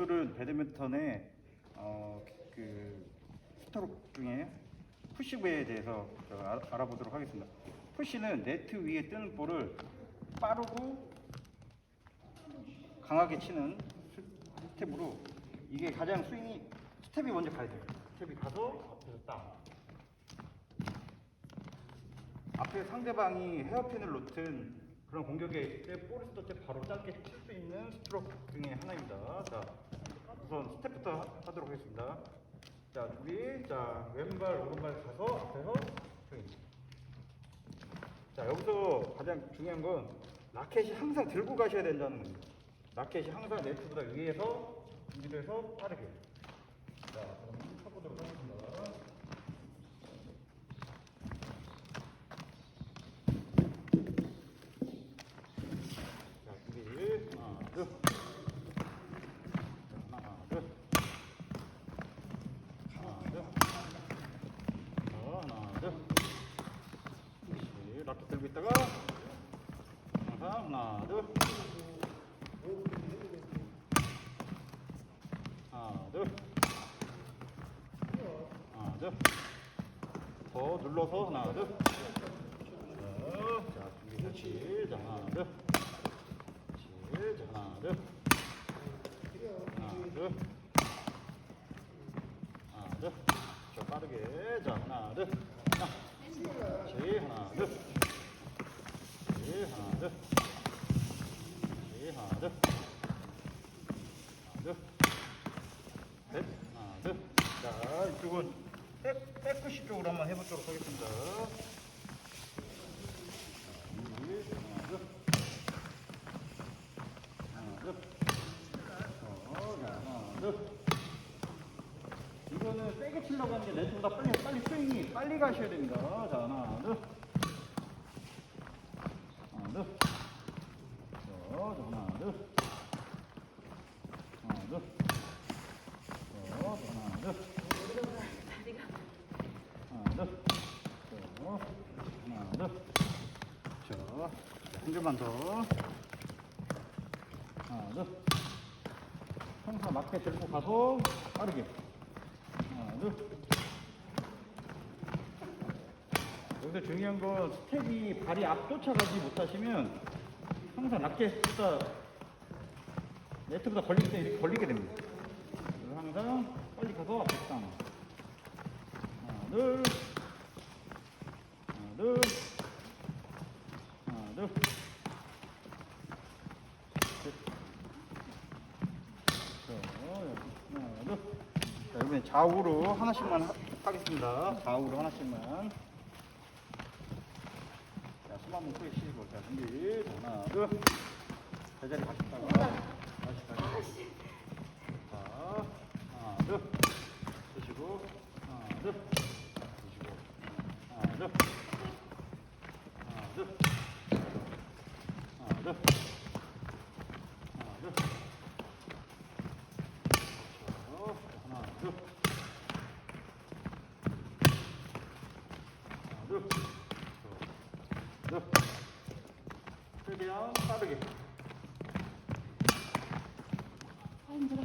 오늘은 배드민턴의 어, 그 스트로크 중에 푸시브에 대해서 알아보도록 하겠습니다. 푸시는 네트 위에 뜨는 볼을 빠르고 강하게 치는 스- 스텝으로 이게 가장 스윙이 스텝이 먼저 가야 돼요. 스텝이 가서 앞에서 딱 앞에 상대방이 헤어핀을 놓든 그런 공격에 때 볼을 쓸때 바로 짧게 칠 수 있는 스트로크 중에 하나입니다. 자, 우선 스텝부터 하- 하도록 하겠습니다. 자, 준비. 자, 왼발, 오른발 가서 앞에서 스윙. 자, 여기서 가장 중요한 건 라켓이 항상 들고 가셔야 된다는 겁니다. 라켓이 항상 네트보다 위에서 준비돼서 빠르게. 자, 그럼 쳐보도록 하겠습니다. 자, 준비. 하나, 둘. 자, 하나, 둘. 하나, 둘. 자, 하나, 둘. 그렇지. 라켓 들고 있다가 하나, 둘. 하나, 둘. 하나, 둘. 더 눌러서 하나, 둘. 자, 자, 준비 그렇지. 자, 하나, 둘. 그렇지. 자, 하나, 둘. 하나, 둘. 하나, 둘. 저 빠르게. 자, 하나, 둘. 하나. 그렇지. 하나, 둘. 그렇지. 하나, 둘. 하나, 둘. 넷. 하나, 둘. 자, 이쪽은 백, 백푸시 쪽으로 한번 해보도록 하겠습니다. 자. 이거는 세게 치려고 하는 게 네트보다 빨리, 빨리 스윙이 빨리 가셔야 됩니다. 자, 하나, 둘. 하나, 둘. 자, 자, 하나, 둘. 하나, 둘. 자, 자, 하나, 둘. 하나, 둘. 자, 하나, 둘. 자, 한 줄만 더. 하나, 둘. 항상 맞게 들고 가서 빠르게. 하나, 둘. 여기서 중요한 건 스텝이 발이 앞 쫓아가지 못하시면 항상 라켓보다 네트보다 걸릴 때 이렇게 걸리게 됩니다. 항상 빨리 가서 앞에 땅. 하나, 둘. 하나, 둘. 하나, 둘. 셋. 자, 하나, 둘. 자, 이번엔 좌우로 하나씩만 하, 하겠습니다. 좌우로 하나씩만. 자, 숨 한번 크게 쉬고. 자, 준비. 자, 하나, 둘. 제자리 가셨다가. 다시. 자, 하나, 둘. 드시고. 하나, 둘. 드시고. 하나, 둘. 하나, 둘. 하나, 둘. 하나, 둘. 그냥 빠르게. 아, 힘들어.